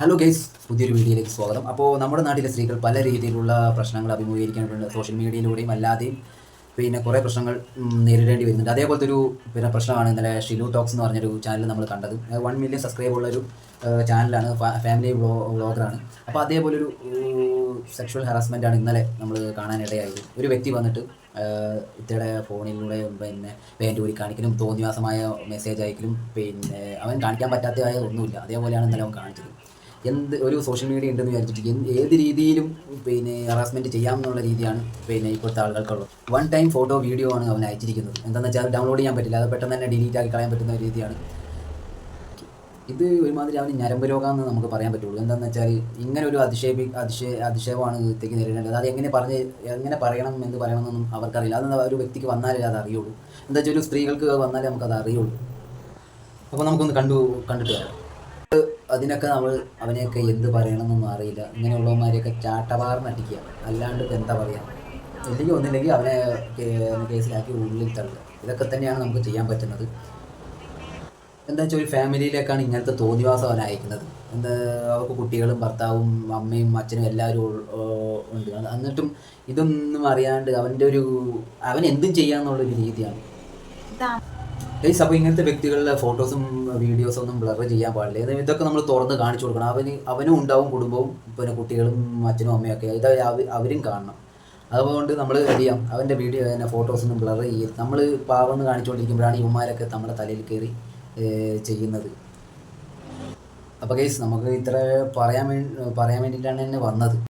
Hello guys പുതിയൊരു വീഡിയോയിലേക്ക് സ്വാഗതം. അപ്പോൾ നമ്മുടെ നാട്ടിലെ സ്ത്രീകൾ പല രീതിയിലുള്ള പ്രശ്നങ്ങൾ അഭിമുഖീകരിക്കേണ്ടതുണ്ട് സോഷ്യൽ മീഡിയയിലൂടെയും അല്ലാതെയും. പിന്നെ കുറേ പ്രശ്നങ്ങൾ നേരിടേണ്ടി വരുന്നുണ്ട്. അതേപോലത്തെ ഒരു പിന്നെ പ്രശ്നമാണ് ഇന്നലെ ഷിലു ടോക്സ് എന്ന് പറഞ്ഞൊരു ചാനൽ നമ്മൾ കണ്ടത്. വൺ മില്യൺ സബ്സ്ക്രൈബ് ഉള്ള ഒരു ചാനലാണ് ഫാമിലി വ്ളോ വ്ളോഗറാണ് അപ്പോൾ അതേപോലെ ഒരു സെക്ഷൽ ഹറാസ്മെന്റ് ആണ് ഇന്നലെ നമ്മൾ കാണാനിടയായത്. ഒരു വ്യക്തി വന്നിട്ട് ഇത്തയുടെ ഫോണിലൂടെ പിന്നെ പേന്റ് ഊരി കാണിക്കലും തോന്നിവാസമായ മെസ്സേജ് അയക്കലും പിന്നെ അവൻ കാണിക്കാൻ പറ്റാത്തതായ ഒന്നുമില്ല. അതേപോലെയാണ് ഇന്നലെ അവൻ കാണിച്ചത്. എന്ത് ഒരു സോഷ്യൽ മീഡിയ ഉണ്ടെന്ന് വിചാരിച്ചിട്ട് ഏത് രീതിയിലും പിന്നെ ഹറാസ്മെന്റ് ചെയ്യാമെന്നുള്ള രീതിയാണ് പിന്നെ ഇപ്പോഴത്തെ ആളുകൾക്കുള്ളത്. വൺ ടൈം ഫോട്ടോ വീഡിയോ ആണ് അവൻ അയച്ചിരിക്കുന്നത്. എന്താണെന്ന് വെച്ചാൽ ഡൗൺലോഡ് ചെയ്യാൻ പറ്റില്ല. അത് പെട്ടെന്ന് തന്നെ ഡിലീറ്റ് ആക്കി കളയാൻ പറ്റുന്ന രീതിയാണ്. ഇത് ഒരുമാതിരി അവന് ഞരമ്പ് രോഗമെന്ന് നമുക്ക് പറയാൻ പറ്റുള്ളൂ. എന്താണെന്ന് വെച്ചാൽ ഇങ്ങനെ ഒരു അതിശേപി അതിശയ അതിശയമാണ് ഇത്തേക്ക് നേരിടേണ്ടത്. അത് എങ്ങനെ പറഞ്ഞ് എങ്ങനെ പറയണം എന്ന് പറയണമെന്നൊന്നും അവർക്കറിയില്ല. അത് ഒരു വ്യക്തിക്ക് വന്നാലേ അത് അറിയുള്ളൂ. എന്താ വെച്ചാൽ ഒരു സ്ത്രീകൾക്ക് വന്നാലേ നമുക്കത് അറിയുള്ളൂ. അപ്പോൾ നമുക്കൊന്ന് കണ്ടു കണ്ടിട്ട് വരാം. അതിനൊക്കെ നമ്മൾ അവനെയൊക്കെ എന്ത് പറയണമെന്നൊന്നും അറിയില്ല. ഇങ്ങനെയുള്ളവന്മാരെയൊക്കെ ചാട്ടവാറിന് അടിക്കുക. അല്ലാണ്ട് ഇപ്പം എന്താ പറയുക ഇല്ലെങ്കിൽ ഒന്നില്ലെങ്കിൽ അവനെ കേസിലാക്കി ഉള്ളിൽ തള്ളുക. ഇതൊക്കെ തന്നെയാണ് നമുക്ക് ചെയ്യാൻ പറ്റുന്നത്. എന്താ വെച്ചാൽ ഒരു ഫാമിലിയിലേക്കാണ് ഇങ്ങനത്തെ തോന്നിവാസം അവൻ അയക്കുന്നത്. എന്താ അവർക്ക് കുട്ടികളും ഭർത്താവും അമ്മയും അച്ഛനും എല്ലാവരും ഉണ്ട്. എന്നിട്ടും ഇതൊന്നും അറിയാണ്ട് അവന്റെ ഒരു അവൻ എന്തും ചെയ്യാന്നുള്ളൊരു രീതിയാണ്. ഗൈസ് അപ്പോൾ ഇങ്ങനത്തെ വ്യക്തികളുടെ ഫോട്ടോസും വീഡിയോസും ഒന്നും ബ്ലർ ചെയ്യാൻ പാടില്ല. ഇത് ഇതൊക്കെ നമ്മൾ തുറന്ന് കാണിച്ചു കൊടുക്കണം. അവന് അവനും ഉണ്ടാവും കുടുംബവും പിന്നെ കുട്ടികളും അച്ഛനും അമ്മയൊക്കെ ഇത് അവ- അവരും കാണണം. അതുകൊണ്ട് നമ്മൾ ചെയ്യാം? അവന്റെ വീഡിയോ തന്നെ ഫോട്ടോസൊന്നും ബ്ലർ ചെയ്യും നമ്മൾ പാവന്ന് കാണിച്ചുകൊണ്ടിരിക്കുമ്പോഴാണ് ഇവന്മാരൊക്കെ നമ്മുടെ തലയിൽ കയറി ചെയ്യുന്നത്. അപ്പോൾ ഗൈസ് നമുക്ക് ഇത്ര പറയാൻ പറയാൻ വേണ്ടിയിട്ടാണ് എന്നെ വന്നത്.